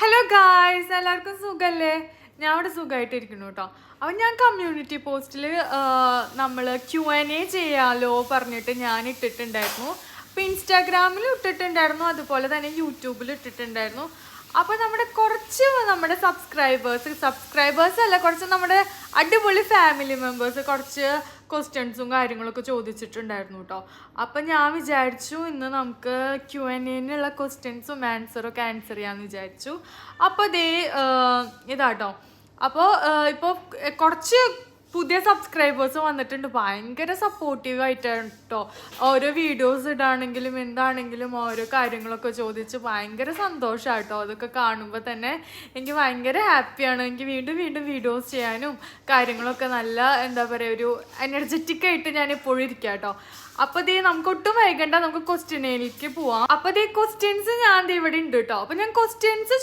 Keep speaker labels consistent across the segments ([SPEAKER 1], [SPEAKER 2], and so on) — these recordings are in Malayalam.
[SPEAKER 1] ഹലോ ഗായ്സ് എല്ലാവർക്കും സുഖല്ലേ? ഞാൻ അവിടെ സുഖമായിട്ടിരിക്കുന്നു കേട്ടോ. അപ്പം ഞാൻ കമ്മ്യൂണിറ്റി പോസ്റ്റിൽ നമ്മൾ ക്യു എൻ എ ചെയ്യാലോ പറഞ്ഞിട്ട് ഞാൻ ഇട്ടിട്ടുണ്ടായിരുന്നു. അപ്പോൾ ഇൻസ്റ്റാഗ്രാമിൽ ഇട്ടിട്ടുണ്ടായിരുന്നു. അതുപോലെ തന്നെ യൂട്യൂബിൽ ഇട്ടിട്ടുണ്ടായിരുന്നു. അപ്പോൾ നമ്മുടെ കുറച്ച് നമ്മുടെ സബ്സ്ക്രൈബേഴ്സ് സബ്സ്ക്രൈബേഴ്സ് അല്ല കുറച്ച് നമ്മുടെ അടിപൊളി ഫാമിലി മെമ്പേഴ്സ് കുറച്ച് ക്വസ്റ്റ്യൻസും കാര്യങ്ങളൊക്കെ ചോദിച്ചിട്ടുണ്ടായിരുന്നു കേട്ടോ അപ്പം ഞാൻ വിചാരിച്ചു ഇന്ന് നമുക്ക് ക്യു എൻ എന്നുള്ള ക്വസ്റ്റ്യൻസും ആൻസറും ഒക്കെ ആൻസർ ചെയ്യാമെന്ന് വിചാരിച്ചു. അപ്പോൾ ദേ ഇതാട്ടോ. അപ്പോൾ ഇപ്പോൾ കുറച്ച് പുതിയ സബ്സ്ക്രൈബേഴ്സ് വന്നിട്ടുണ്ട്. ഭയങ്കര സപ്പോർട്ടീവ് ആയിട്ടാണ് കേട്ടോ ഓരോ വീഡിയോസ് ഇടാണെങ്കിലും എന്താണെങ്കിലും ഓരോ കാര്യങ്ങളൊക്കെ ചോദിച്ച് ഭയങ്കര സന്തോഷമാണ് കേട്ടോ അതൊക്കെ കാണുമ്പോൾ തന്നെ എനിക്ക് ഭയങ്കര ഹാപ്പിയാണ് എനിക്ക് വീണ്ടും വീണ്ടും വീഡിയോസ് ചെയ്യാനും കാര്യങ്ങളൊക്കെ നല്ല എന്താ പറയുക ഒരു എനർജറ്റിക് ആയിട്ട് ഞാൻ എപ്പോഴും ഇരിക്കാം കേട്ടോ അപ്പൊ ദേ നമുക്ക് ഒട്ടും വൈകണ്ട നമുക്ക് ക്വസ്റ്റ്യനിലേക്ക് പോവാം. അപ്പൊ ദേ ക്വസ്റ്റ്യൻസ് ഞാൻ ദേ ഇവിടെ ഉണ്ട് കേട്ടോ അപ്പൊ ഞാൻ ക്വസ്റ്റ്യൻസ്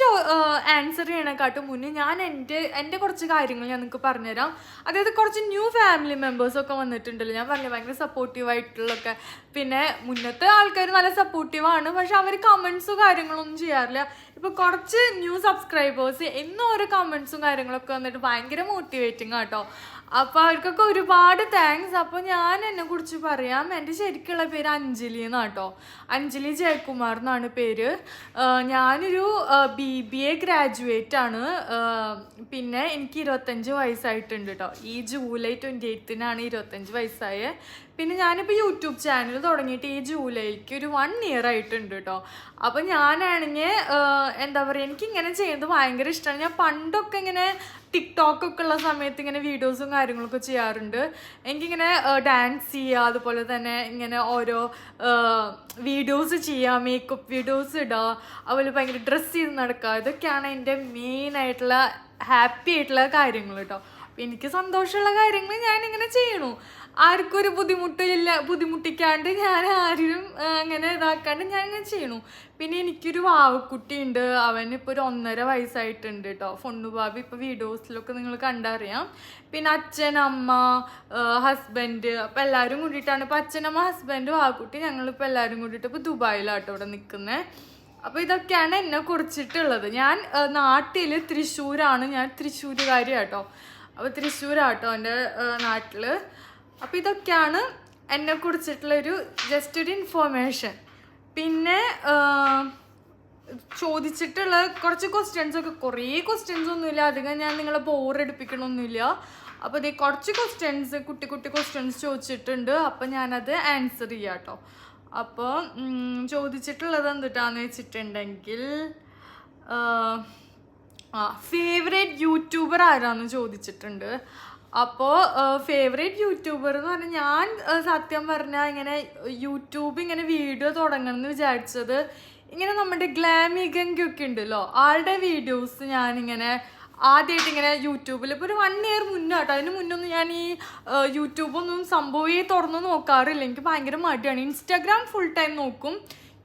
[SPEAKER 1] ആൻസർ ചെയ്യണേക്കാട്ടും മുന്നേ ഞാൻ എന്റെ എന്റെ കുറച്ച് കാര്യങ്ങൾ ഞാൻ നിങ്ങൾക്ക് പറഞ്ഞുതരാം. അതായത് കുറച്ച് ന്യൂ ഫാമിലി മെമ്പേഴ്സ് ഒക്കെ വന്നിട്ടുണ്ടല്ലോ. ഞാൻ പറഞ്ഞു ഭയങ്കര സപ്പോർട്ടീവ് ആയിട്ടുള്ളൊക്കെ. പിന്നെ മുന്നത്തെ ആൾക്കാർ നല്ല സപ്പോർട്ടീവ് ആണ്. പക്ഷെ അവർ കമൻസും കാര്യങ്ങളൊന്നും ചെയ്യാറില്ല. ഇപ്പൊ കുറച്ച് ന്യൂ സബ്സ്ക്രൈബേഴ്സ് എന്നും ഓരോ കമൻസും കാര്യങ്ങളൊക്കെ വന്നിട്ട് ഭയങ്കര മോട്ടിവേറ്റിംഗ് ആട്ടോ. അപ്പൊ അവർക്കൊക്കെ ഒരുപാട് താങ്ക്സ് അപ്പൊ ഞാൻ എന്നെ കുറിച്ച് പറയാം. എന്റെ ശരിക്കുള്ള പേര് അഞ്ജലി എന്നാട്ടോ. അഞ്ജലി ജയകുമാർ എന്നാണ് പേര്. ഞാനൊരു ബി ബി എ ഗ്രാജുവേറ്റ് ആണ്. പിന്നെ എനിക്ക് ഇരുപത്തഞ്ച് വയസ്സായിട്ടുണ്ട് കേട്ടോ ഈ ജൂലൈ ട്വന്റി എയ്ത്തിനാണ് ഇരുപത്തഞ്ച് വയസ്സായത് പിന്നെ ഞാനിപ്പോൾ യൂട്യൂബ് ചാനൽ തുടങ്ങിയിട്ട് ഈ ജൂലൈക്ക് ഒരു വൺ ഇയർ ആയിട്ടുണ്ട് കേട്ടോ അപ്പം ഞാനാണെങ്കിൽ എന്താ പറയുക എനിക്ക് ഇങ്ങനെ ചെയ്യുന്നത് ഭയങ്കര ഇഷ്ടമാണ് ഞാൻ പണ്ടൊക്കെ ഇങ്ങനെ ടിക്ടോക്ക് ഒക്കെ ഉള്ള സമയത്ത് ഇങ്ങനെ വീഡിയോസും കാര്യങ്ങളൊക്കെ ചെയ്യാറുണ്ട്. എനിക്കിങ്ങനെ ഡാൻസ് ചെയ്യുക അതുപോലെ തന്നെ ഇങ്ങനെ ഓരോ വീഡിയോസ് ചെയ്യുക മേക്കപ്പ് വീഡിയോസ് ഇടുക അതുപോലെ ഭയങ്കര ഡ്രസ്സ് ചെയ്ത് നടക്കുക ഇതൊക്കെയാണ് എന്റെ മെയിൻ ആയിട്ടുള്ള ഹാപ്പി ആയിട്ടുള്ള കാര്യങ്ങൾ കേട്ടോ എനിക്ക് സന്തോഷമുള്ള കാര്യങ്ങൾ ഞാനിങ്ങനെ ചെയ്യണു ആർക്കും ഒരു ബുദ്ധിമുട്ടില്ല ബുദ്ധിമുട്ടിക്കാണ്ട് ഞാൻ ആരും അങ്ങനെ ഇതാക്കാണ്ട് ഞാൻ ഇങ്ങനെ ചെയ്യണു. പിന്നെ എനിക്കൊരു വാവക്കുട്ടി ഉണ്ട് അവനിപ്പോൾ ഒരു ഒന്നര വയസ്സായിട്ടുണ്ട് കേട്ടോ ഫൊണ്ണു ബാബി ഇപ്പോൾ വീഡിയോസിലൊക്കെ നിങ്ങൾ കണ്ടറിയാം. പിന്നെ അച്ഛൻ അമ്മ ഹസ്ബൻഡ് അപ്പം എല്ലാവരും കൂടിയിട്ടാണ്. ഇപ്പോൾ അച്ഛനമ്മ ഹസ്ബൻഡ് വാവക്കുട്ടി ഞങ്ങളിപ്പോൾ എല്ലാവരും കൂടിയിട്ട് ഇപ്പോൾ ദുബായിലാട്ടോ ഇവിടെ നിൽക്കുന്നത് അപ്പോൾ ഇതൊക്കെയാണ് എന്നെ കുറിച്ചിട്ടുള്ളത്. ഞാൻ നാട്ടിൽ തൃശ്ശൂരാണ്. ഞാൻ തൃശ്ശൂരുകാരി കേട്ടോ അപ്പോൾ തൃശ്ശൂരാട്ടോ എന്റെ നാട്ടിൽ അപ്പോൾ ഇതൊക്കെയാണ് എന്നെ കുറിച്ചിട്ടുള്ളൊരു ജസ്റ്റ് ഒരു ഇൻഫോർമേഷൻ പിന്നെ ചോദിച്ചിട്ടുള്ള കുറച്ച് ക്വസ്റ്റ്യൻസ് ഒക്കെ. കുറേ ക്വസ്റ്റ്യൻസ് ഒന്നുമില്ല. അധികം ഞാൻ നിങ്ങളെ ബോറടിപ്പിക്കണമൊന്നുമില്ല അപ്പോൾ ഇത് കുറച്ച് ക്വസ്റ്റ്യൻസ് കുട്ടി കുട്ടി ക്വസ്റ്റ്യൻസ് ചോദിച്ചിട്ടുണ്ട്. അപ്പോൾ ഞാനത് ആൻസർ ചെയ്യാം കേട്ടോ അപ്പോൾ ചോദിച്ചിട്ടുള്ളത് എന്തിട്ടാന്ന് വെച്ചിട്ടുണ്ടെങ്കിൽ ഫേവറേറ്റ് യൂട്യൂബർ ആരാന്ന് ചോദിച്ചിട്ടുണ്ട്. അപ്പോൾ ഫേവറേറ്റ് യൂട്യൂബർ എന്ന് പറഞ്ഞാൽ ഞാൻ സത്യം പറഞ്ഞാൽ ഇങ്ങനെ യൂട്യൂബ് ഇങ്ങനെ വീഡിയോ തുടങ്ങണം എന്ന് വിചാരിച്ചത് ഇങ്ങനെ നമ്മുടെ ഗ്ലാമികങ്കി ഒക്കെ ഉണ്ടല്ലോ ആളുടെ വീഡിയോസ് ഞാനിങ്ങനെ ആദ്യമായിട്ട് ഇങ്ങനെ യൂട്യൂബിൽ ഇപ്പോൾ ഒരു വൺ ഇയർ മുന്നേ കേട്ടോ അതിന് മുന്നൊന്നും ഞാൻ ഈ യൂട്യൂബൊന്നും സംഭവമേ തുറന്ന് നോക്കാറില്ല. എനിക്ക് ഭയങ്കര മടിയാണ്. ഇൻസ്റ്റാഗ്രാം ഫുൾ ടൈം നോക്കും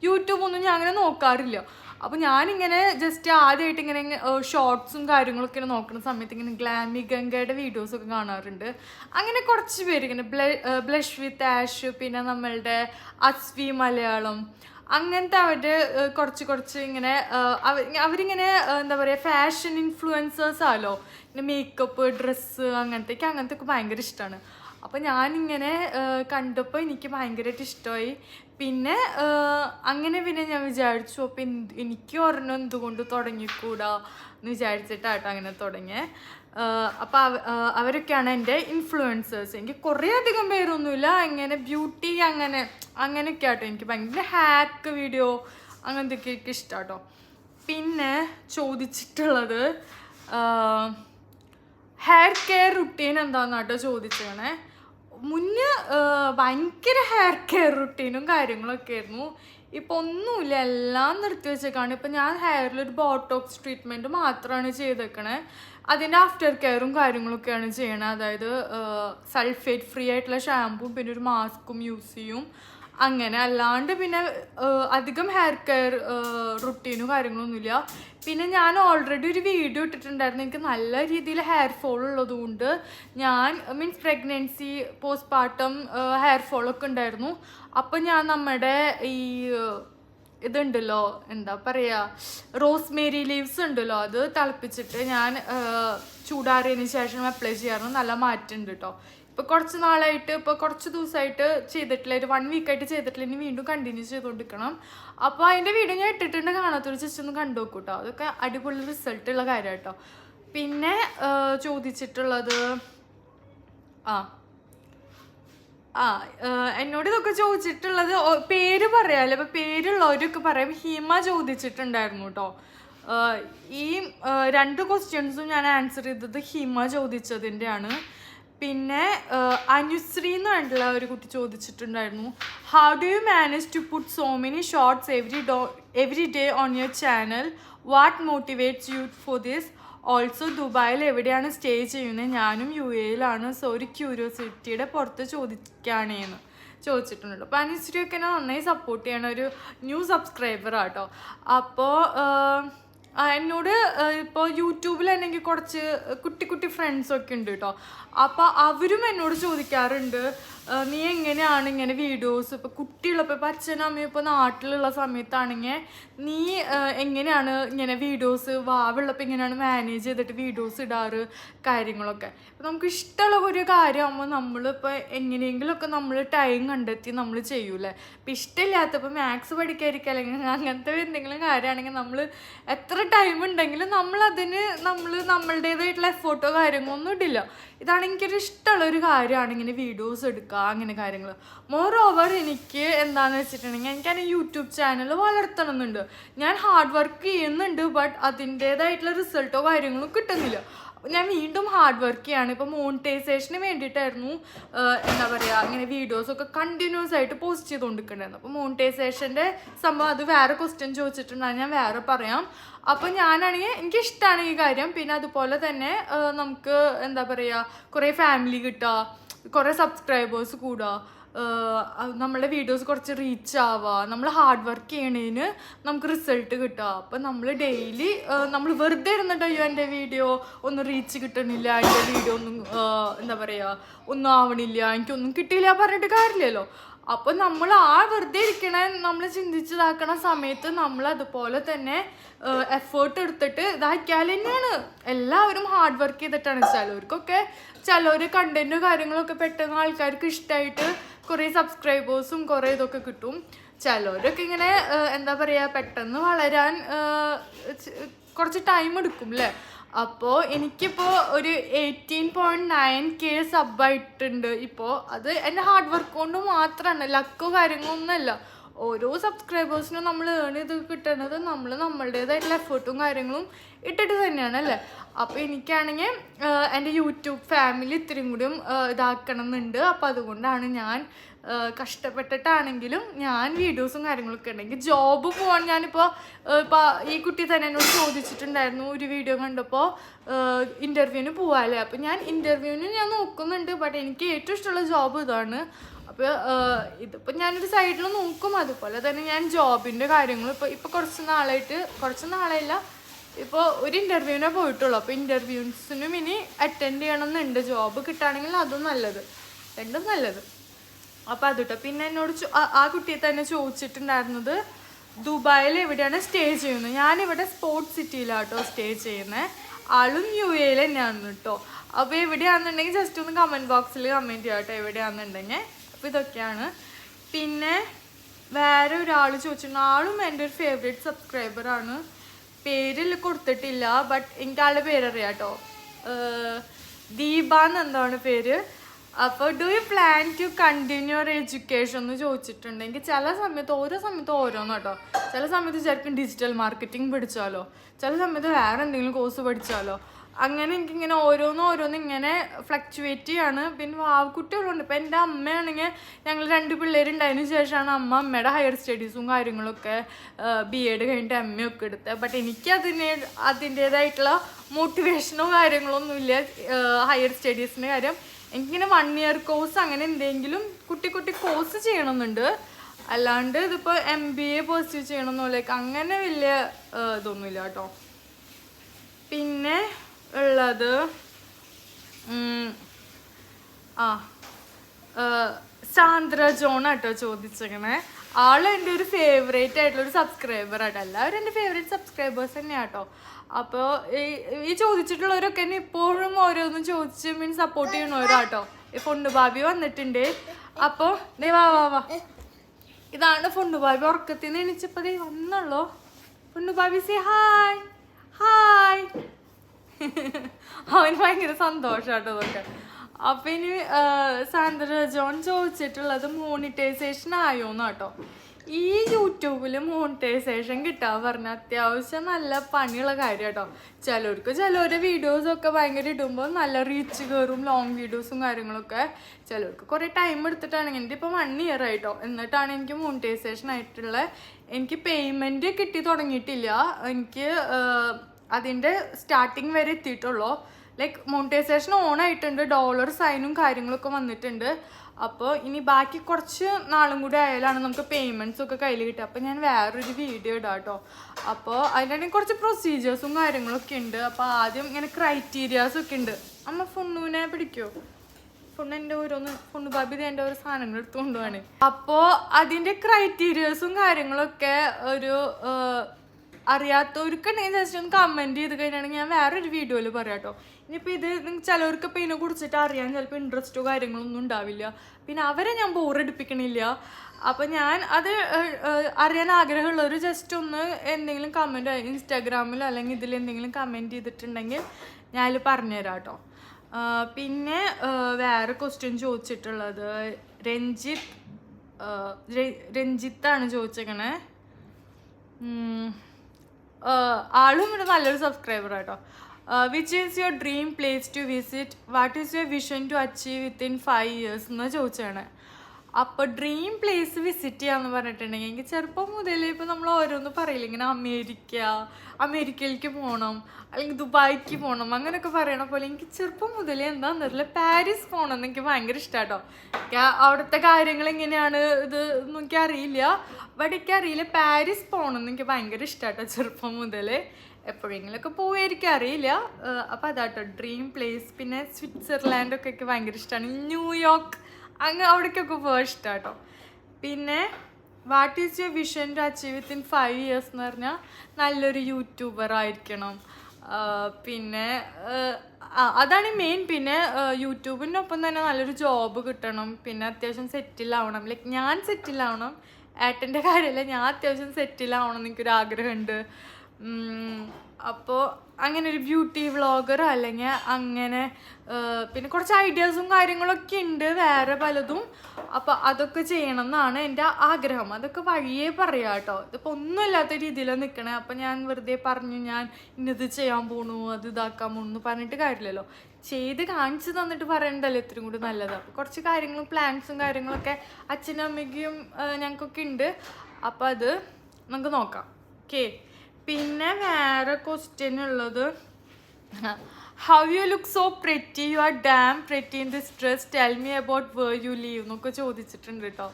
[SPEAKER 1] യൂട്യൂബൊന്നും ഞാൻ അങ്ങനെ നോക്കാറില്ല. അപ്പോൾ ഞാനിങ്ങനെ ജസ്റ്റ് ആദ്യമായിട്ട് ഇങ്ങനെ ഷോർട്സും കാര്യങ്ങളൊക്കെ ഇങ്ങനെ നോക്കുന്ന സമയത്ത് ഇങ്ങനെ ഗ്ലാമി ഗംഗയുടെ വീഡിയോസ് ഒക്കെ കാണാറുണ്ട്. അങ്ങനെ കുറച്ച് പേര് ഇങ്ങനെ ബ്ലഷ് വിത്ത് ആഷ് പിന്നെ നമ്മളുടെ അസ്വി മലയാളം അങ്ങനത്തെ അവരുടെ കുറച്ച് കുറച്ച് ഇങ്ങനെ അവരിങ്ങനെ എന്താ പറയുക ഫാഷൻ ഇൻഫ്ലുവൻസേഴ്സ് ആലോ. ഇങ്ങനെ മേക്കപ്പ് ഡ്രസ്സ് അങ്ങനത്തേക്ക് അങ്ങനത്തെ ഒക്കെ ഭയങ്കര ഇഷ്ടമാണ് അപ്പം ഞാനിങ്ങനെ കണ്ടപ്പോൾ എനിക്ക് ഭയങ്കരമായിട്ട് ഇഷ്ടമായി. പിന്നെ അങ്ങനെ പിന്നെ ഞാൻ വിചാരിച്ചു അപ്പം എന്ത് എനിക്ക് ഒരെണ്ണം എന്തുകൊണ്ട് തുടങ്ങിക്കൂടാ? എന്ന് വിചാരിച്ചിട്ടാട്ടോ അങ്ങനെ തുടങ്ങിയത് അപ്പോൾ അവരൊക്കെയാണ് എന്റെ ഇൻഫ്ലുവൻസേഴ്സ് എനിക്ക് കുറേ അധികം പേരൊന്നുമില്ല. അങ്ങനെ ബ്യൂട്ടി അങ്ങനെ അങ്ങനെയൊക്കെ ആട്ടോ എനിക്ക് ഭയങ്കര ഹാക്ക് വീഡിയോ അങ്ങനത്തെയൊക്കെ എനിക്ക് ഇഷ്ടമാട്ടോ പിന്നെ ചോദിച്ചിട്ടുള്ളത് ഹെയർ കെയർ റുട്ടീൻ എന്താണെന്നാട്ടോ ചോദിച്ചേണേ മുന്നേ ഭയങ്കര ഹെയർ കെയർ റുട്ടീനും കാര്യങ്ങളൊക്കെ ആയിരുന്നു. ഇപ്പം ഒന്നുമില്ല എല്ലാം നിർത്തി വെച്ചേക്കാണ്. ഇപ്പം ഞാൻ ഹെയറിൽ ഒരു ബോട്ടോക്സ് ട്രീറ്റ്മെന്റ് മാത്രമാണ് ചെയ്തേക്കണേ. അതിന്റെ ആഫ്റ്റർ കെയറും കാര്യങ്ങളൊക്കെയാണ് ചെയ്യണത് അതായത് സൾഫേറ്റ് ഫ്രീ ആയിട്ടുള്ള ഷാമ്പും പിന്നെ ഒരു മാസ്കും യൂസ് ചെയ്യും. അങ്ങനെ അല്ലാണ്ട് പിന്നെ അധികം ഹെയർ കെയർ റുട്ടീനും കാര്യങ്ങളൊന്നുമില്ല. പിന്നെ ഞാൻ ഓൾറെഡി ഒരു വീഡിയോ ഇട്ടിട്ടുണ്ടായിരുന്നു. എനിക്ക് നല്ല രീതിയിൽ ഹെയർ ഫോൾ ഉള്ളതുകൊണ്ട് ഞാൻ means pregnancy post partum hair ഫോളൊക്കെ ഉണ്ടായിരുന്നു. അപ്പം ഞാൻ നമ്മുടെ ഈ ഇതുണ്ടല്ലോ എന്താ പറയാ റോസ്മേരി ലീവ്സ് ഉണ്ടല്ലോ അത് തിളപ്പിച്ചിട്ട് ഞാൻ ചൂടാറിയതിന് ശേഷം അപ്ലൈ ചെയ്യാറുണ്ട്. നല്ല മാറ്റമുണ്ട് കേട്ടോ ഇപ്പൊ കുറച്ച് നാളായിട്ട് ഇപ്പൊ കുറച്ച് ദിവസമായിട്ട് ചെയ്തിട്ടില്ല. ഒരു വൺ വീക്ക് ആയിട്ട് ചെയ്തിട്ടില്ല. ഇനി വീണ്ടും കണ്ടിന്യൂ ചെയ്തുകൊണ്ടിരിക്കണം അപ്പോൾ അതിന്റെ വീഡിയോ ഞാൻ ഇട്ടിട്ടുണ്ട് കാണാത്തൊരു ജസ്റ്റ് ഒന്ന് കണ്ടു കേട്ടോ അതൊക്കെ അടിപൊളി റിസൾട്ട് ഉള്ള കാര്യം കേട്ടോ പിന്നെ ചോദിച്ചിട്ടുള്ളത് ആ ആ എന്നോട് ഇതൊക്കെ ചോദിച്ചിട്ടുള്ളത് പേര് പറയാല്ലോ അപ്പൊ പേരുള്ളവരൊക്കെ പറയാം. ഹിമ ചോദിച്ചിട്ടുണ്ടായിരുന്നു കേട്ടോ ഈ രണ്ട് ക്വസ്റ്റ്യൻസും ഞാൻ ആൻസർ ചെയ്തത് ഹിമ ചോദിച്ചതിന്റെയാണ് പിന്നെ അനുശ്രീ എന്ന് പറഞ്ഞിട്ടുള്ള ഒരു കുട്ടി ചോദിച്ചിട്ടുണ്ടായിരുന്നു. How do you manage to put so many shorts every do every day on your channel what motivates you for this also ദുബായിൽ എവിടെയാണ് സ്റ്റേ ചെയ്യുന്നത്? ഞാനും യു എയിലാണ്. സോ ഒരു ക്യൂരിയോസിറ്റിയുടെ പുറത്ത് ചോദിക്കുകയാണേന്ന് ചോദിച്ചിട്ടുണ്ടല്ലോ. അപ്പോൾ അനുശ്രീയൊക്കെ എന്നെ നന്നായി സപ്പോർട്ട് ചെയ്യണ ഒരു ന്യൂ സബ്സ്ക്രൈബർ ആട്ടോ അപ്പോൾ എന്നോട് ഇപ്പോൾ യൂട്യൂബിൽ എനിക്ക് കുറച്ച് കുട്ടി കുട്ടി ഫ്രണ്ട്സൊക്കെ ഉണ്ട് കേട്ടോ അപ്പോൾ അവരും എന്നോട് ചോദിക്കാറുണ്ട് നീ എങ്ങനെയാണ് ഇങ്ങനെ വീഡിയോസ് ഇപ്പോൾ കുട്ടിയുള്ളപ്പോൾ ഇപ്പോൾ അച്ഛനും അമ്മയും ഇപ്പോൾ നാട്ടിലുള്ള സമയത്താണെങ്കിൽ നീ എങ്ങനെയാണ് ഇങ്ങനെ വീഡിയോസ് വാവുള്ളപ്പോൾ എങ്ങനെയാണ് മാനേജ് ചെയ്തിട്ട് വീഡിയോസ് ഇടാറ് കാര്യങ്ങളൊക്കെ? ഇപ്പം നമുക്ക് ഇഷ്ടമുള്ള ഒരു കാര്യമാകുമ്പോൾ നമ്മളിപ്പോൾ എങ്ങനെയെങ്കിലുമൊക്കെ നമ്മൾ ടൈം കണ്ടെത്തി നമ്മൾ ചെയ്യൂലേ ഇപ്പം ഇഷ്ടമില്ലാത്തപ്പോൾ മാത്സ് പഠിക്കാതിരിക്കുക അല്ലെങ്കിൽ അങ്ങനത്തെ എന്തെങ്കിലും കാര്യമാണെങ്കിൽ നമ്മൾ എത്ര ടൈം ഉണ്ടെങ്കിലും നമ്മൾ അതിന് നമ്മൾ നമ്മളുടേതായിട്ടുള്ള എഫേർട്ടോ കാര്യങ്ങളോ ഒന്നും ഇടില്ല. ഇതാണ് എനിക്കൊരു ഇഷ്ടമുള്ള ഒരു കാര്യമാണ് ഇങ്ങനെ വീഡിയോസ് എടുക്കുക അങ്ങനെ കാര്യങ്ങൾ മോർ ഓവർ എനിക്ക് എന്താണെന്ന് വെച്ചിട്ടുണ്ടെങ്കിൽ എനിക്ക് എന്റെ യൂട്യൂബ് ചാനൽ വളർത്തണമെന്നുണ്ട്. ഞാൻ ഹാർഡ് വർക്ക് ചെയ്യുന്നുണ്ട് ബട്ട് അതിന്റേതായിട്ടുള്ള റിസൾട്ടോ കാര്യങ്ങളോ കിട്ടുന്നില്ല. ഞാൻ വീണ്ടും ഹാർഡ് വർക്ക് ചെയ്യാണ്. ഇപ്പോൾ മോണിറ്റൈസേഷന് വേണ്ടിയിട്ടായിരുന്നു എന്താ പറയുക അങ്ങനെ വീഡിയോസൊക്കെ കണ്ടിന്യൂസ് ആയിട്ട് പോസ്റ്റ് ചെയ്തുകൊണ്ടിരിക്കണ്ടായിരുന്നു അപ്പോൾ മോണിറ്റൈസേഷന്റെ സംഭവം അത് വേറെ ക്വസ്റ്റ്യൻ ചോദിച്ചിട്ടുണ്ടെങ്കിൽ ഞാൻ വേറെ പറയാം. അപ്പോൾ ഞാനാണെങ്കിൽ എനിക്ക് എനിക്കിഷ്ടമാണ് ഈ കാര്യം. പിന്നെ അതുപോലെ തന്നെ നമുക്ക് എന്താ പറയുക കുറേ ഫാമിലി കിട്ടുക കുറേ സബ്സ്ക്രൈബേഴ്സ് കൂടുക നമ്മളെ വീഡിയോസ് കുറച്ച് റീച്ച് ആവുക നമ്മൾ ഹാർഡ് വർക്ക് ചെയ്യണതിന് നമുക്ക് റിസൾട്ട് കിട്ടുക അപ്പം നമ്മൾ ഡെയിലി നമ്മൾ വെറുതെ ഇരുന്നിട്ട് അയ്യോ എന്റെ വീഡിയോ ഒന്നും റീച്ച് കിട്ടണില്ല എന്റെ വീഡിയോ ഒന്നും എന്താ പറയുക ഒന്നും ആവണില്ല എനിക്കൊന്നും കിട്ടിയില്ല പറഞ്ഞിട്ട് കാര്യമില്ലല്ലോ. അപ്പം നമ്മൾ ആ വെറുതെ ഇരിക്കണ നമ്മൾ ചിന്തിച്ചതാക്കണ സമയത്ത് നമ്മൾ അതുപോലെ തന്നെ എഫേർട്ട് എടുത്തിട്ട് ഇതാക്കിയാൽ തന്നെയാണ്. എല്ലാവരും ഹാർഡ് വർക്ക് ചെയ്തിട്ടാണ് ചിലവർക്കൊക്കെ ചിലവർ കണ്ടന്റ് കാര്യങ്ങളൊക്കെ പെട്ടെന്ന് ആൾക്കാർക്ക് ഇഷ്ടമായിട്ട് കുറേ സബ്സ്ക്രൈബേഴ്സും കുറേ ഇതൊക്കെ കിട്ടും. ചിലവരൊക്കെ ഇങ്ങനെ എന്താ പറയാ പെട്ടെന്ന് വളരാൻ കുറച്ച് ടൈം എടുക്കും അല്ലേ അപ്പോൾ എനിക്കിപ്പോൾ ഒരു എയ്റ്റീൻ പോയിന്റ് നയൻ കെ സബായിട്ടുണ്ട് ഇപ്പോൾ അത് എന്റെ ഹാർഡ് വർക്ക് കൊണ്ട് മാത്രമാണ് ലക്കോ കാര്യങ്ങളൊന്നുമല്ല ഓരോ സബ്സ്ക്രൈബേഴ്സിനും നമ്മൾ ഏൺ ചെയ്ത് കിട്ടുന്നത് നമ്മൾ നമ്മളുടേതായിട്ടുള്ള എഫേർട്ടും കാര്യങ്ങളും ഇട്ടിട്ട് തന്നെയാണ് അല്ലേ? അപ്പോൾ എനിക്കാണെങ്കിൽ എന്റെ യൂട്യൂബ് ഫാമിലി ഇത്രയും കൂടിയും ഇതാക്കണം എന്നുണ്ട് അപ്പോൾ അതുകൊണ്ടാണ് ഞാൻ കഷ്ടപ്പെട്ടിട്ടാണെങ്കിലും ഞാൻ വീഡിയോസും കാര്യങ്ങളൊക്കെ ഉണ്ടെങ്കിൽ ജോബ് പോകാൻ ഞാനിപ്പോൾ ഇപ്പോൾ ഈ കുട്ടി തന്നെ എന്നോട് ചോദിച്ചിട്ടുണ്ടായിരുന്നു. ഒരു വീഡിയോ കണ്ടപ്പോൾ ഇന്റർവ്യൂവിന് പോകാമല്ലേ അപ്പോൾ ഞാൻ ഇന്റർവ്യൂവിന് ഞാൻ നോക്കുന്നുണ്ട്. ബട്ട് എനിക്ക് ഏറ്റവും ഇഷ്ടമുള്ള ജോബ് ഇതാണ് അപ്പോൾ ഇതിപ്പോൾ ഞാനൊരു സൈഡിൽ നോക്കും. അതുപോലെ തന്നെ ഞാൻ ജോബിന്റെ കാര്യങ്ങൾ ഇപ്പോൾ ഇപ്പോൾ കുറച്ച് നാളായിട്ട് കുറച്ച് നാളായില്ല ഇപ്പോൾ ഒരു ഇന്റർവ്യൂവിനെ പോയിട്ടുള്ളൂ. അപ്പോൾ ഇന്റർവ്യൂസിനും ഇനി അറ്റൻഡ് ചെയ്യണം എന്നുണ്ട് ജോബ് കിട്ടുകയാണെങ്കിൽ അതും നല്ലത്. രണ്ടും നല്ലത്. അപ്പോൾ അതുട്ടോ. പിന്നെ എന്നോട് ആ- കുട്ടിയെ തന്നെ ചോദിച്ചിട്ടുണ്ടായിരുന്നത് ദുബായിൽ എവിടെയാണ് സ്റ്റേ ചെയ്യുന്നത്? ഞാനിവിടെ സ്പോർട്സ് സിറ്റിയിലാട്ടോ സ്റ്റേ ചെയ്യുന്നത് ആളും യു എയിൽ തന്നെയാണ് കേട്ടോ. അപ്പോൾ എവിടെയാണെന്നുണ്ടെങ്കിൽ ജസ്റ്റ് ഒന്ന് കമന്റ് ബോക്സിൽ കമന്റ് ചെയ്യാം കേട്ടോ എവിടെയാണെന്നുണ്ടെങ്കിൽ. അപ്പോൾ ഇതൊക്കെയാണ്. പിന്നെ വേറെ ഒരാൾ ചോദിച്ചിട്ടുണ്ട് ആളും എന്റെ ഒരു ഫേവറേറ്റ് സബ്സ്ക്രൈബറാണ് പേരിൽ കൊടുത്തിട്ടില്ല ബട്ട് എനിക്ക് ആളുടെ പേരറിയാം കേട്ടോ ദീപ പേര്. അപ്പോൾ do you plan to continue your education എന്ന് ചോദിച്ചിട്ടുണ്ടെങ്കിൽ ചില സമയത്ത് ഓരോ സമയത്ത് ഓരോന്ന് കേട്ടോ ചില സമയത്ത് ചിലപ്പം ഡിജിറ്റൽ മാർക്കറ്റിംഗ് പഠിച്ചാലോ. ചില സമയത്ത് വേറെ എന്തെങ്കിലും കോഴ്സ് പഠിച്ചാലോ. അങ്ങനെ എനിക്കിങ്ങനെ ഓരോന്നും ഓരോന്നും ഇങ്ങനെ ഫ്ലക്ച്വേറ്റ് ചെയ്യാണ്. പിന്നെ വാവക്കുട്ടികളുണ്ട് ഇപ്പം എന്റെ അമ്മയാണെങ്കിൽ ഞങ്ങൾ രണ്ട് പിള്ളേരുണ്ടായതിനു ശേഷമാണ് അമ്മ അമ്മയുടെ ഹയർ സ്റ്റഡീസും കാര്യങ്ങളൊക്കെ ബി എഡ് കഴിഞ്ഞിട്ട് എം ഒക്കെ എടുത്തത്. ബട്ട് എനിക്ക് അതിന് അതിന്റേതായിട്ടുള്ള മോട്ടിവേഷനോ കാര്യങ്ങളൊന്നും ഇല്ല ഹയർ സ്റ്റഡീസിന്റെ കാര്യം. എനിക്കിങ്ങനെ വൺ ഇയർ കോഴ്സ് അങ്ങനെ എന്തെങ്കിലും കുട്ടി കുട്ടി കോഴ്സ് ചെയ്യണമെന്നുണ്ട്. അല്ലാണ്ട് ഇതിപ്പോൾ എം ബി എ പേഴ്സ്യൂ ചെയ്യണമെന്നോ ലൈക്ക് അങ്ങനെ വലിയ ഇതൊന്നുമില്ല കേട്ടോ. പിന്നെ ഉള്ളത് ആ സാന്ദ്ര ജോൺ ആട്ടോ ചോദിച്ചിങ്ങനെ ആൾ എന്റെ ഒരു ഫേവറേറ്റ് ആയിട്ടുള്ള ഒരു സബ്സ്ക്രൈബർ ആട്ടോ. എല്ലാവരും എന്റെ ഫേവറേറ്റ് സബ്സ്ക്രൈബേഴ്സ് തന്നെയാട്ടോ. അപ്പോൾ ഈ ഈ ചോദിച്ചിട്ടുള്ളവരൊക്കെ എന്നെ ഇപ്പോഴും ഓരോന്നും ചോദിച്ച് മീൻ സപ്പോർട്ട് ചെയ്യണവരാട്ടോ ഫൊണ്ട് ബാബി വന്നിട്ടുണ്ട്. അപ്പോൾ ദേ വാ വാ വാ. ഇതാണ് ഫുണ്ട് ബാബി ഉറക്കത്തിൽ നിന്ന് എണീച്ചപ്പോൾ ദേ വന്നുള്ളൂ ഫുണ്ട് ബാബി സേ ഹായ് ഹായ് അവന് ഭയങ്കര സന്തോഷാട്ടോ ഇതൊക്കെ അപ്പൊ ഇനി സാന്ദ്ര ജോൺ ചോദിച്ചിട്ടുള്ളത് മോണിറ്റൈസേഷൻ ആയോന്ന് കേട്ടോ ഈ യൂട്യൂബിൽ മോണിറ്റൈസേഷൻ കിട്ടാൻ പറഞ്ഞ അത്യാവശ്യം നല്ല പണിയുള്ള കാര്യം കേട്ടോ ചിലർക്ക് ചിലവരുടെ വീഡിയോസൊക്കെ ഭയങ്കര ഇടുമ്പോൾ നല്ല റീച്ച് കയറും ലോങ് വീഡിയോസും കാര്യങ്ങളൊക്കെ. ചിലർക്ക് കുറേ ടൈം എടുത്തിട്ടാണെങ്കിൽ എന്റെ ഇപ്പോൾ വൺ ഇയർ ആയിട്ടോ. എന്നിട്ടാണ് എനിക്ക് മോണിറ്റൈസേഷൻ ആയിട്ടുള്ള എനിക്ക് പേയ്മെന്റ് കിട്ടി തുടങ്ങിയിട്ടില്ല. എനിക്ക് അതിന്റെ സ്റ്റാർട്ടിങ് വരെ എത്തിയിട്ടുള്ളൂ. ലൈക്ക് മോണിറ്റൈസേഷൻ ഓൺ ആയിട്ടുണ്ട് ഡോളർ സൈനും കാര്യങ്ങളൊക്കെ വന്നിട്ടുണ്ട്. അപ്പോൾ ഇനി ബാക്കി കുറച്ച് നാളും കൂടി ആയാലാണ് നമുക്ക് പേയ്മെന്റ്സ് ഒക്കെ കയ്യിൽ കിട്ടുക. അപ്പോൾ ഞാൻ വേറൊരു വീഡിയോ ഇടാം കേട്ടോ. അപ്പോൾ അതിനാണെങ്കിൽ കുറച്ച് പ്രൊസീജിയേഴ്സും കാര്യങ്ങളൊക്കെ ഉണ്ട്. അപ്പോൾ ആദ്യം ഇങ്ങനെ ക്രൈറ്റീരിയാസൊക്കെ ഉണ്ട്. അമ്മ ഫുണ്ണുവിനെ പിടിക്കുമോ ഫുണ്ണിന്റെ ഓരോന്ന് ഫുണ്ണു ബാബി എന്റെ ഓരോ സാധനങ്ങൾ എടുത്തുകൊണ്ട് പോവാണ്. അപ്പോൾ അതിന്റെ ക്രൈറ്റീരിയസും കാര്യങ്ങളൊക്കെ ഒരു അറിയാത്തവർക്കുണ്ടെങ്കിൽ ജസ്റ്റ് ഒന്ന് കമന്റ് ചെയ്ത് കഴിഞ്ഞാണെങ്കിൽ ഞാൻ വേറൊരു വീഡിയോയിൽ പറയാം കേട്ടോ ഇനിയിപ്പോൾ ഇത് ചിലവർക്ക് ഇപ്പോൾ ഇതിനെ കുറിച്ചിട്ട് അറിയാൻ ചിലപ്പോൾ ഇൻട്രസ്റ്റോ കാര്യങ്ങളൊന്നും ഉണ്ടാവില്ല. പിന്നെ അവരെ ഞാൻ ബോറടിപ്പിക്കണില്ല അപ്പോൾ ഞാൻ അത് അറിയാൻ ആഗ്രഹമുള്ളവർ ജസ്റ്റ് ഒന്ന് എന്തെങ്കിലും കമന്റ് ഇൻസ്റ്റാഗ്രാമിൽ അല്ലെങ്കിൽ ഇതിൽ എന്തെങ്കിലും കമന്റ് ചെയ്തിട്ടുണ്ടെങ്കിൽ ഞാൻ പറഞ്ഞുതരാം കേട്ടോ പിന്നെ വേറെ ക്വസ്റ്റ്യൻ ചോദിച്ചിട്ടുള്ളത്. രഞ്ജിത്ത് രഞ്ജിത്താണ് ചോദിച്ചേക്കണേ. ആളും ഒരു നല്ലൊരു സബ്സ്ക്രൈബർ ആട്ടോ which is your dream place to visit what is your vision to achieve within five years എന്ന് ചോദിച്ചാണ് അപ്പോൾ ഡ്രീം പ്ലേസ് വിസിറ്റ് ചെയ്യാന്ന് പറഞ്ഞിട്ടുണ്ടെങ്കിൽ എനിക്ക് ചെറുപ്പം മുതലേ ഇപ്പോൾ നമ്മൾ ഓരോന്ന് പറയില്ല ഇങ്ങനെ അമേരിക്ക അമേരിക്കയിലേക്ക് പോകണം അല്ലെങ്കിൽ ദുബായിക്ക് പോകണം അങ്ങനെയൊക്കെ പറയണ പോലെ എനിക്ക് ചെറുപ്പം മുതലേ എന്താണെന്ന് അറിയില്ല പാരീസ് പോകണം എന്ന് എനിക്ക് ഭയങ്കര ആ അവിടുത്തെ കാര്യങ്ങൾ എങ്ങനെയാണ് ഇത് എനിക്ക് അറിയില്ല. ബട്ട് എനിക്ക് അറിയില്ല പാരീസ് പോകണം എന്ന് എനിക്ക് ഭയങ്കര ഇഷ്ടാട്ടോ ചെറുപ്പം മുതലേ. എപ്പോഴെങ്കിലുമൊക്കെ പോയിരിക്കും അറിയില്ല. അപ്പോൾ അതാട്ടോ ഡ്രീം പ്ലേസ് പിന്നെ സ്വിറ്റ്സർലാൻഡൊക്കെ എനിക്ക് ഭയങ്കര ഇഷ്ടമാണ് ന്യൂയോർക്ക് അങ്ങ് അവിടേക്കൊക്കെ പോകാൻ ഇഷ്ടാട്ടോ. പിന്നെ what is your vision to achieve within five years എന്ന് പറഞ്ഞാൽ നല്ലൊരു യൂട്യൂബർ ആയിരിക്കണം. പിന്നെ അതാണ് മെയിൻ പിന്നെ യൂട്യൂബിനൊപ്പം തന്നെ നല്ലൊരു ജോബ് കിട്ടണം. പിന്നെ അത്യാവശ്യം സെറ്റിൽ ആവണം. ലൈക്ക് ഞാൻ സെറ്റിൽ ആവണം. ഏട്ടന്റെ കാര്യമല്ല ഞാൻ അത്യാവശ്യം എന്ന് എനിക്കൊരു ആഗ്രഹമുണ്ട് അപ്പോൾ അങ്ങനെ ഒരു ബ്യൂട്ടി വ്ളോഗർ അല്ലെങ്കിൽ അങ്ങനെ പിന്നെ കുറച്ച് ഐഡിയാസും കാര്യങ്ങളൊക്കെ ഉണ്ട് വേറെ പലതും. അപ്പോൾ അതൊക്കെ ചെയ്യണം എന്നാണ് എന്റെ ആഗ്രഹം. അതൊക്കെ വഴിയേ പറയാം കേട്ടോ ഇതിപ്പോൾ ഒന്നുമില്ലാത്ത രീതിയിൽ നിൽക്കണേ അപ്പം ഞാൻ വെറുതെ പറഞ്ഞു ഞാൻ ഇന്നത് ചെയ്യാൻ പോണു അത് ഇതാക്കാൻ പോണു എന്ന് പറഞ്ഞിട്ട് കാര്യമില്ലല്ലോ. ചെയ്ത് കാണിച്ചു തന്നിട്ട് പറയണ്ടല്ലോ ഇത്രയും കൂടി നല്ലത്. അപ്പോൾ കുറച്ച് കാര്യങ്ങളും പ്ലാൻസും കാര്യങ്ങളൊക്കെ അച്ഛനും അമ്മയ്ക്കും ഞങ്ങൾക്കൊക്കെ ഉണ്ട് അപ്പോൾ അത് നമുക്ക് നോക്കാം. ഓക്കെ പിന്നെ വേറെ ക്വസ്റ്റ്യൻ ഉള്ളത്. How you look so pretty you are damn pretty in this dress tell me about where you live എന്നൊക്കെ ചോദിച്ചിട്ടുണ്ട് കേട്ടോ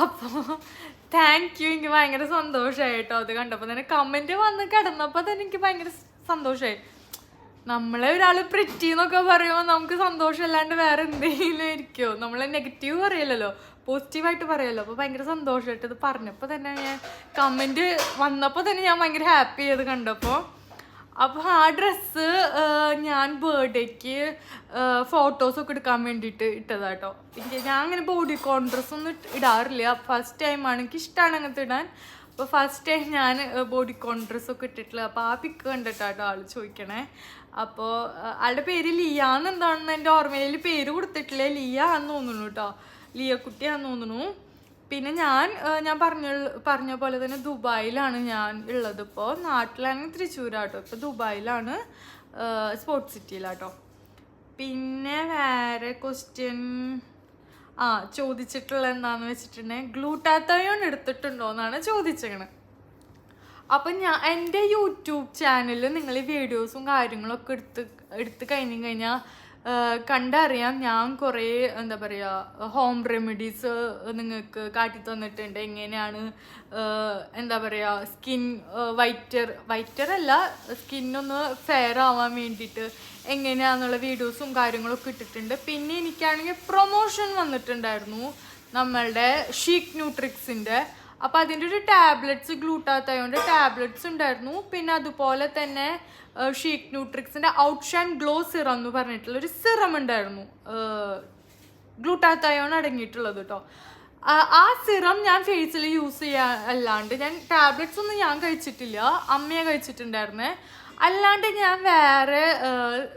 [SPEAKER 1] അപ്പോൾ താങ്ക് യു എനിക്ക് ഭയങ്കര സന്തോഷമായി കേട്ടോ അത് കണ്ടപ്പോൾ തന്നെ കമന്റ് വന്ന് കിടന്നപ്പോൾ തന്നെ എനിക്ക് ഭയങ്കര സന്തോഷമായി നമ്മളെ ഒരാൾ പ്രിറ്റി എന്നൊക്കെ പറയുമ്പോൾ നമുക്ക് സന്തോഷമല്ലാണ്ട് വേറെ എന്തെങ്കിലും ഇരിക്കുമോ നമ്മളെ നെഗറ്റീവ് പറയലല്ലോ. പോസിറ്റീവായിട്ട് പറയല്ലോ. അപ്പോൾ ഭയങ്കര സന്തോഷമായിട്ട് ഇത് പറഞ്ഞപ്പോൾ തന്നെ ഞാൻ കമന്റ് വന്നപ്പോൾ തന്നെ ഞാൻ ഭയങ്കര ഹാപ്പി ചെയ്ത് കണ്ടപ്പോൾ അപ്പോൾ ആ ഡ്രസ്സ് ഞാൻ ബർത്ത്ഡേക്ക് ഫോട്ടോസൊക്കെ എടുക്കാൻ വേണ്ടിയിട്ട് ഇട്ടതാട്ടോ. എനിക്ക് ഞാൻ അങ്ങനെ ബോഡി കോൺ ഡ്രസ്സൊന്നും ഇടാറില്ല. ഫസ്റ്റ് ടൈമാണ് എനിക്ക് ഇഷ്ടമാണ് അങ്ങനത്തെ ഇടാൻ. അപ്പോൾ ഫസ്റ്റ് ടൈം ഞാൻ ബോഡി കോൺ ഡ്രസ്സൊക്കെ ഇട്ടിട്ടുള്ളത്. അപ്പോൾ ആ പിക്ക് കണ്ടിട്ടാട്ടോ ആൾ ചോദിക്കണേ. അപ്പോൾ ആളുടെ പേര് ലിയ എന്നെന്താണെന്ന് എന്റെ ഓർമ്മയിൽ പേര് കൊടുത്തിട്ടില്ല? ലിയ എന്ന് തോന്നുന്നു കേട്ടോ ലിയ കുട്ടിയാന്ന് തോന്നുന്നു. പിന്നെ ഞാൻ ഞാൻ പറഞ്ഞ പറഞ്ഞ പോലെ തന്നെ ദുബായിലാണ് ഞാൻ ഉള്ളത് ഇപ്പോൾ നാട്ടിലാണെങ്കിൽ തൃശ്ശൂരാട്ടോ. ഇപ്പോൾ ദുബായിലാണ് സ്പോർട്സ് സിറ്റിയിലാട്ടോ പിന്നെ വേറെ ക്വസ്റ്റ്യൻ ആ ചോദിച്ചിട്ടുള്ള എന്താന്ന് വെച്ചിട്ടുണ്ടെങ്കിൽ ഗ്ലൂട്ടാത്തയോൺ എടുത്തിട്ടുണ്ടോ എന്നാണ് ചോദിച്ചേക്കണത് അപ്പം ഞാൻ എന്റെ യൂട്യൂബ് ചാനലിൽ നിങ്ങൾ വീഡിയോസും കാര്യങ്ങളൊക്കെ എടുത്ത് എടുത്ത് കഴിഞ്ഞു കഴിഞ്ഞാൽ കണ്ടറിയാം. ഞാൻ കുറേ എന്താ പറയുക ഹോം റെമഡീസ് നിങ്ങൾക്ക് കാട്ടി തന്നിട്ടുണ്ട്. എങ്ങനെയാണ് എന്താ പറയുക സ്കിൻ വൈറ്റർ വൈറ്റർ അല്ല സ്കിന്നൊന്ന് ഫെയർ ആവാൻ വേണ്ടിയിട്ട് എങ്ങനെയാണെന്നുള്ള വീഡിയോസും കാര്യങ്ങളൊക്കെ ഇട്ടിട്ടുണ്ട്. പിന്നെ എനിക്കാണെങ്കിൽ പ്രൊമോഷൻ വന്നിട്ടുണ്ടായിരുന്നു നമ്മളുടെ ഷീക്ക് ന്യൂട്രിക്സിന്റെ അപ്പോൾ അതിന്റെ ഒരു ടാബ്ലറ്റ്സ് ഗ്ലൂട്ടാത്തയോണ്ട് ടാബ്ലറ്റ്സ് ഉണ്ടായിരുന്നു. പിന്നെ അതുപോലെ തന്നെ ഷീക്ക് ന്യൂട്രിക്സിന്റെ ഔട്ട് ഷൈൻ ഗ്ലോ സിറം എന്ന് പറഞ്ഞിട്ടുള്ള ഒരു സിറം ഉണ്ടായിരുന്നു. ഗ്ലൂട്ടാത്തയോൺ അടങ്ങിയിട്ടുള്ളത് കേട്ടോ ആ സിറം ഞാൻ ഫേസിൽ യൂസ് ചെയ്യാ അല്ലാണ്ട് ഞാൻ ടാബ്ലറ്റ്സ് ഒന്നും ഞാൻ കഴിച്ചിട്ടില്ല. അമ്മയെ കഴിച്ചിട്ടുണ്ടായിരുന്നേ. അല്ലാണ്ട് ഞാൻ വേറെ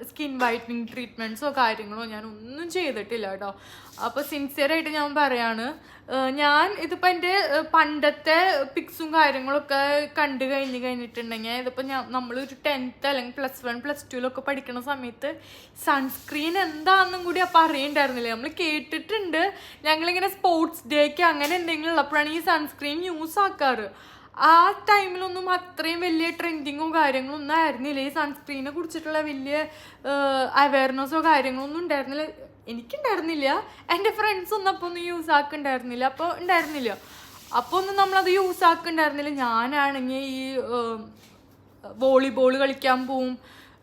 [SPEAKER 1] സ്കിൻ വൈറ്റനിങ് ട്രീറ്റ്മെന്റ്സോ കാര്യങ്ങളോ ഞാൻ ഒന്നും ചെയ്തിട്ടില്ല കേട്ടോ അപ്പോൾ സിൻസിയറായിട്ട് ഞാൻ പറയാണ് ഞാൻ ഇതിപ്പോൾ എന്റെ പണ്ടത്തെ പിക്സും കാര്യങ്ങളൊക്കെ കണ്ടു കഴിഞ്ഞ് കഴിഞ്ഞിട്ടുണ്ടെങ്കിൽ ഇതിപ്പോൾ ഞാൻ നമ്മളൊരു ടെൻത്ത് അല്ലെങ്കിൽ പ്ലസ് വൺ പ്ലസ് ടുവിലൊക്കെ പഠിക്കുന്ന സമയത്ത് സൺസ്ക്രീൻ എന്താണെന്നും കൂടി അപ്പം അറിയണ്ടായിരുന്നില്ല? നമ്മൾ കേട്ടിട്ടുണ്ട്. ഞങ്ങളിങ്ങനെ സ്പോർട്സ് ഡേക്ക് അങ്ങനെ എന്തെങ്കിലും ഉള്ളപ്പോഴാണ് ഈ സൺസ്ക്രീൻ യൂസ് ആക്കാറ്. ആ ടൈമിലൊന്നും അത്രയും വലിയ ട്രെൻഡിങ്ങോ കാര്യങ്ങളൊന്നും ആയിരുന്നില്ല. ഈ സൺസ്ക്രീനെ കുറിച്ചിട്ടുള്ള വലിയ അവയർനെസ്സോ കാര്യങ്ങളൊന്നും ഉണ്ടായിരുന്നില്ല. എനിക്കുണ്ടായിരുന്നില്ല. എന്റെ ഫ്രണ്ട്സ് ഒന്നും അപ്പോൾ ഒന്നും യൂസ് ആക്കുന്നുണ്ടായിരുന്നില്ല അപ്പോൾ ഉണ്ടായിരുന്നില്ല. അപ്പോൾ ഒന്നും നമ്മളത് യൂസ് ആക്കുന്നുണ്ടായിരുന്നില്ല ഞാനാണെങ്കിൽ ഈ വോളിബോൾ കളിക്കാൻ പോവും.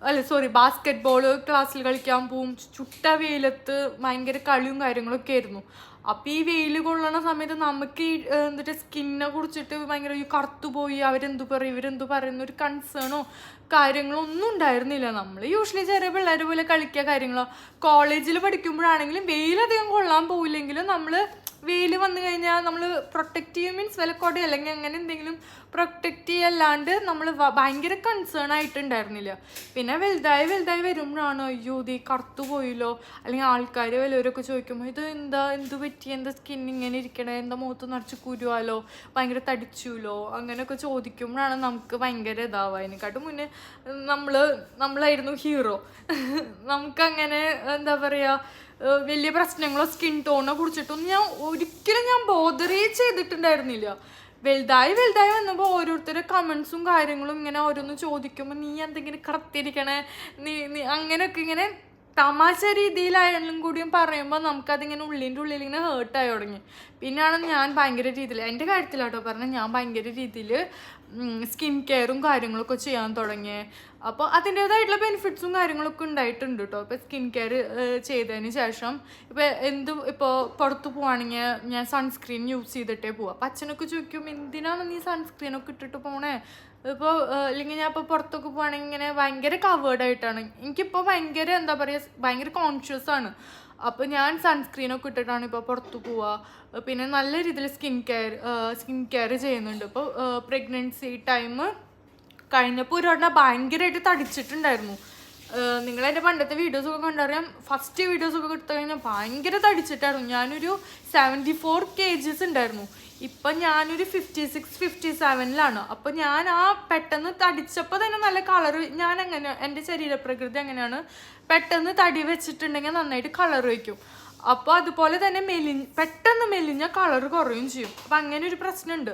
[SPEAKER 1] അല്ല സോറി ബാസ്കറ്റ് ബോൾ ക്ലാസ്സിൽ കളിക്കാൻ പോവും. ചുട്ട വെയിലത്ത് ഭയങ്കര കളിയും കാര്യങ്ങളൊക്കെ ആയിരുന്നു. അപ്പം ഈ വെയിൽ കൊള്ളണ സമയത്ത് നമുക്ക് ഈ എന്നിട്ട് സ്കിന്നെ കുറിച്ചിട്ട് ഭയങ്കര ഈ കറുത്തുപോയി അവരെന്തു പറയും ഇവരെന്തു പറയുന്ന ഒരു കൺസേണോ കാര്യങ്ങളോ ഒന്നും ഉണ്ടായിരുന്നില്ല. നമ്മൾ യൂഷ്വലി ചെറിയ പിള്ളേരെ പോലെ കളിക്കുക കാര്യങ്ങളോ കോളേജിൽ പഠിക്കുമ്പോഴാണെങ്കിലും വെയിലധികം കൊള്ളാൻ പോയില്ലെങ്കിലും നമ്മൾ വെയിൽ വന്നു കഴിഞ്ഞാൽ നമ്മൾ പ്രൊട്ടക്റ്റ് ചെയ്യും. മീൻസ് വിലക്കോടെ അല്ലെങ്കിൽ അങ്ങനെ എന്തെങ്കിലും പ്രൊട്ടക്റ്റ് ചെയ്യല്ലാണ്ട് നമ്മൾ ഭയങ്കര കൺസേൺ ആയിട്ടുണ്ടായിരുന്നില്ല. പിന്നെ വലുതായി വലുതായി വരുമ്പോഴാണ് അയ്യോ ഇത് കറുത്തു പോയില്ലോ. അല്ലെങ്കിൽ ആൾക്കാർ വല്ലവരൊക്കെ ചോദിക്കുമ്പോൾ ഇത് എന്താ എന്ത് പറ്റി? എന്താ സ്കിൻ ഇങ്ങനെ ഇരിക്കണേ? എന്താ മുഖത്ത് നിറച്ച് കുരുവാലോ? ഭയങ്കര തടിച്ചുല്ലോ അങ്ങനെയൊക്കെ ചോദിക്കുമ്പോഴാണ് നമുക്ക് ഭയങ്കര ഇതാവുക. അതിനെക്കാട്ടും മുന്നേ നമ്മൾ നമ്മളായിരുന്നു ഹീറോ നമുക്കങ്ങനെ എന്താ പറയുക വലിയ പ്രശ്നങ്ങളോ സ്കിൻ ടോണോ കുടിച്ചിട്ടൊന്നും ഞാൻ ഒരിക്കലും ഞാൻ ബോധറേ ചെയ്തിട്ടുണ്ടായിരുന്നില്ല. വലുതായി വലുതായി വന്നപ്പോൾ ഓരോരുത്തരുടെ കമൻസും കാര്യങ്ങളും ഇങ്ങനെ ഓരോന്ന് ചോദിക്കുമ്പോൾ നീ എന്തെങ്കിലും കറത്തിരിക്കണേ? നീ നീ അങ്ങനെയൊക്കെ ഇങ്ങനെ തമാശ രീതിയിലായാലും കൂടിയും പറയുമ്പോൾ നമുക്കതിങ്ങനെ ഉള്ളിന്റെ ഉള്ളിൽ ഇങ്ങനെ ഹേർട്ടായി തുടങ്ങി. പിന്നെയാണ് ഞാൻ ഭയങ്കര രീതിയിൽ എന്റെ കാര്യത്തിലാട്ടോ പറഞ്ഞാൽ ഞാൻ ഭയങ്കര രീതിയിൽ സ്കിൻ കെയറും കാര്യങ്ങളൊക്കെ ചെയ്യാൻ തുടങ്ങി അപ്പോൾ അതിന്റേതായിട്ടുള്ള ബെനിഫിറ്റ്സും കാര്യങ്ങളൊക്കെ ഉണ്ടായിട്ടുണ്ട് കേട്ടോ ഇപ്പോൾ സ്കിൻ കെയർ ചെയ്തതിന് ശേഷം ഇപ്പോൾ എന്ത് ഇപ്പോൾ പുറത്ത് പോവാണെങ്കിൽ ഞാൻ സൺസ്ക്രീൻ യൂസ് ചെയ്തിട്ടേ പോവാം. അപ്പം അച്ഛനൊക്കെ ചോദിക്കും എന്തിനാണ് നീ സൺസ്ക്രീനൊക്കെ ഇട്ടിട്ട് പോണേ? ഇപ്പോൾ അല്ലെങ്കിൽ ഞാൻ ഇപ്പോൾ പുറത്തൊക്കെ പോകുകയാണെങ്കിൽ ഇങ്ങനെ ഭയങ്കര കവേർഡ് ആയിട്ടാണ്. എനിക്കിപ്പോൾ ഭയങ്കര എന്താ പറയുക ഭയങ്കര കോൺഷ്യസ് ആണ്. അപ്പോൾ ഞാൻ സൺസ്ക്രീനൊക്കെ ഇട്ടിട്ടാണ് ഇപ്പോൾ പുറത്ത് പോവുക പിന്നെ നല്ല രീതിയിൽ സ്കിൻ കെയർ സ്കിൻ കെയർ ചെയ്യുന്നുണ്ട്. ഇപ്പോൾ പ്രഗ്നൻസി ടൈം കഴിഞ്ഞപ്പോൾ ഒരു ഭയങ്കരമായിട്ട് തടിച്ചിട്ടുണ്ടായിരുന്നു. നിങ്ങൾ എന്റെ പണ്ടത്തെ വീഡിയോസ് ഒക്കെ കണ്ടറിയാം ഫസ്റ്റ് വീഡിയോസ് ഒക്കെ എടുത്തു കഴിഞ്ഞാൽ ഭയങ്കര തടിച്ചിട്ടായിരുന്നു. ഞാനൊരു സെവന്റി ഫോർ കെ ജിസ് ഉണ്ടായിരുന്നു. ഇപ്പം ഞാനൊരു ഫിഫ്റ്റി സിക്സ് ഫിഫ്റ്റി സെവനിലാണ് അപ്പോൾ ഞാൻ ആ പെട്ടെന്ന് തടിച്ചപ്പോൾ തന്നെ നല്ല കളർ ഞാൻ അങ്ങനെ എന്റെ ശരീരപ്രകൃതി അങ്ങനെയാണ് പെട്ടെന്ന് തടി വെച്ചിട്ടുണ്ടെങ്കിൽ നന്നായിട്ട് കളർ വയ്ക്കും അപ്പോൾ അതുപോലെ തന്നെ മെലി പെട്ടെന്ന് മെലിഞ്ഞ കളർ കുറയും ചെയ്യും. അപ്പം അങ്ങനെ ഒരു പ്രശ്നമുണ്ട്.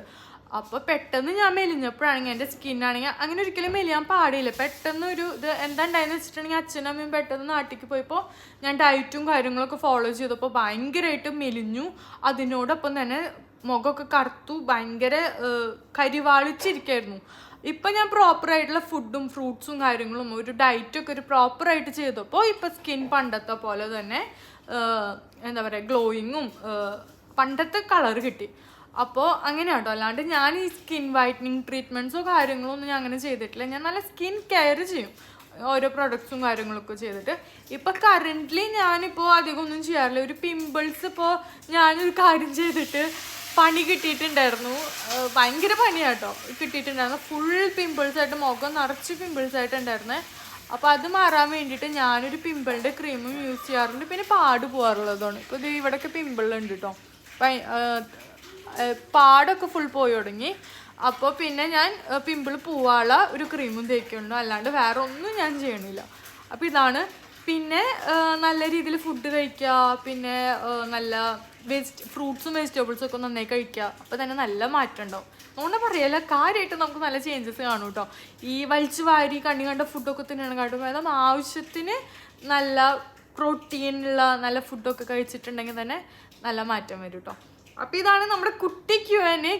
[SPEAKER 1] അപ്പോൾ പെട്ടെന്ന് ഞാൻ മെലിഞ്ഞപ്പോഴാണെങ്കിൽ എന്റെ സ്കിന്നാണെങ്കിൽ അങ്ങനെ ഒരിക്കലും മെലിയാൻ പാടില്ല പെട്ടെന്ന് ഒരു ഇത് എന്താ ഉണ്ടായെന്ന് വെച്ചിട്ടുണ്ടെങ്കിൽ അച്ഛനും അമ്മയും പെട്ടെന്ന് നാട്ടിലേക്ക് പോയപ്പോൾ ഞാൻ ഡയറ്റും കാര്യങ്ങളൊക്കെ ഫോളോ ചെയ്തപ്പോൾ ഭയങ്കരമായിട്ട് മെലിഞ്ഞു. അതിനോടൊപ്പം തന്നെ മുഖമൊക്കെ കറുത്തു ഭയങ്കര കരിവാളിച്ചിരിക്കായിരുന്നു. ഇപ്പം ഞാൻ പ്രോപ്പർ ആയിട്ടുള്ള ഫുഡും ഫ്രൂട്ട്സും കാര്യങ്ങളും ഒരു ഡയറ്റൊക്കെ ഒരു പ്രോപ്പർ ആയിട്ട് ചെയ്തപ്പോൾ ഇപ്പം സ്കിൻ പണ്ടത്തെ പോലെ തന്നെ എന്താ പറയുക ഗ്ലോയിങ്ങും പണ്ടത്തെ കളർ കിട്ടി. അപ്പോൾ അങ്ങനെ കേട്ടോ അല്ലാണ്ട് ഞാൻ ഈ സ്കിൻ വൈറ്റനിങ് ട്രീറ്റ്മെന്റ്സോ കാര്യങ്ങളോ ഒന്നും ഞാൻ അങ്ങനെ ചെയ്തിട്ടില്ല. ഞാൻ നല്ല സ്കിൻ കെയർ ചെയ്യും. ഓരോ പ്രൊഡക്ട്സും കാര്യങ്ങളൊക്കെ ചെയ്തിട്ട്. ഇപ്പം കറന്റ്ലി ഞാനിപ്പോൾ അധികം ഒന്നും ചെയ്യാറില്ല. ഒരു പിമ്പിൾസ് ഇപ്പോൾ ഞാനൊരു കാര്യം ചെയ്തിട്ട് പണി കിട്ടിയിട്ടുണ്ടായിരുന്നു. ഭയങ്കര പണിയാട്ടോ. കിട്ടിയിട്ടുണ്ടായിരുന്നു. ഫുൾ പിമ്പിൾസ് ആയിട്ട് മുഖം നിറച്ച് പിമ്പിൾസ് ആയിട്ടുണ്ടായിരുന്നേ. അപ്പോൾ അത് മാറാൻ വേണ്ടിയിട്ട് ഞാനൊരു പിമ്പിളിന്റെ ക്രീമും യൂസ് ചെയ്യാറുണ്ട്. പിന്നെ പാട് പോകാറുള്ളതാണ് ഇപ്പോൾ ഇത് ഇവിടെയൊക്കെ പിമ്പിളുണ്ട് കേട്ടോ പാടൊക്കെ ഫുൾ പോയി തുടങ്ങി അപ്പോൾ പിന്നെ ഞാൻ പിമ്പിൾ പൂവാള ഒരു ക്രീമും തേക്കുന്നുണ്ട്. അല്ലാണ്ട് വേറെ ഒന്നും ഞാൻ ചെയ്യണില്ല. അപ്പോൾ ഇതാണ്. പിന്നെ നല്ല രീതിയിൽ ഫുഡ് കഴിക്കുക പിന്നെ നല്ല വെജിറ്റ് ഫ്രൂട്ട്സും വെജിറ്റബിൾസും ഒക്കെ നന്നായി കഴിക്കുക അപ്പോൾ തന്നെ നല്ല മാറ്റം ഉണ്ടാവും. അതുകൊണ്ട് പറയല്ല കാര്യമായിട്ട് നമുക്ക് നല്ല ചേഞ്ചസ് കാണും കേട്ടോ ഈ വലിച്ചു വാരി കണ്ണി കണ്ട ഫുഡൊക്കെ തന്നെയാണ് കാട്ടും അതായത് ആവശ്യത്തിന് നല്ല പ്രോട്ടീനുള്ള നല്ല ഫുഡൊക്കെ കഴിച്ചിട്ടുണ്ടെങ്കിൽ തന്നെ നല്ല മാറ്റം വരും കേട്ടോ അപ്പോൾ ഇതാണ് നമ്മുടെ കുട്ടി Q N A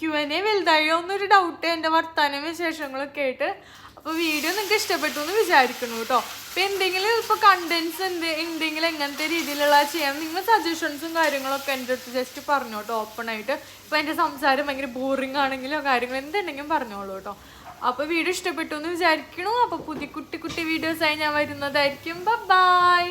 [SPEAKER 1] Q N A വലുതായോ എന്നൊരു ഡൗട്ട് എന്റെ വർത്താനം വിശേഷങ്ങളൊക്കെ ആയിട്ട്. അപ്പോൾ വീഡിയോ നിങ്ങൾക്ക് ഇഷ്ടപ്പെട്ടു എന്ന് വിചാരിക്കുന്നു കേട്ടോ. അപ്പോൾ എന്തെങ്കിലും ഇപ്പോൾ കണ്ടൻസ് എന്ത് എന്തെങ്കിലും എങ്ങനത്തെ രീതിയിലുള്ള ചെയ്യാം നിങ്ങൾ സജഷൻസും കാര്യങ്ങളൊക്കെ എന്റെ അടുത്ത് ജസ്റ്റ് പറഞ്ഞോട്ടോ ഓപ്പൺ ആയിട്ട്. ഇപ്പോൾ എന്റെ സംസാരം ഭയങ്കര ബോറിംഗ് ആണെങ്കിലോ കാര്യങ്ങൾ എന്തുണ്ടെങ്കിലും പറഞ്ഞോളൂ കേട്ടോ. അപ്പോൾ വീഡിയോ ഇഷ്ടപ്പെട്ടു എന്ന് വിചാരിക്കണു അപ്പോൾ പുതിയ കുട്ടി കുട്ടി വീഡിയോസായി ഞാൻ വരുന്നതായിരിക്കും. ബൈ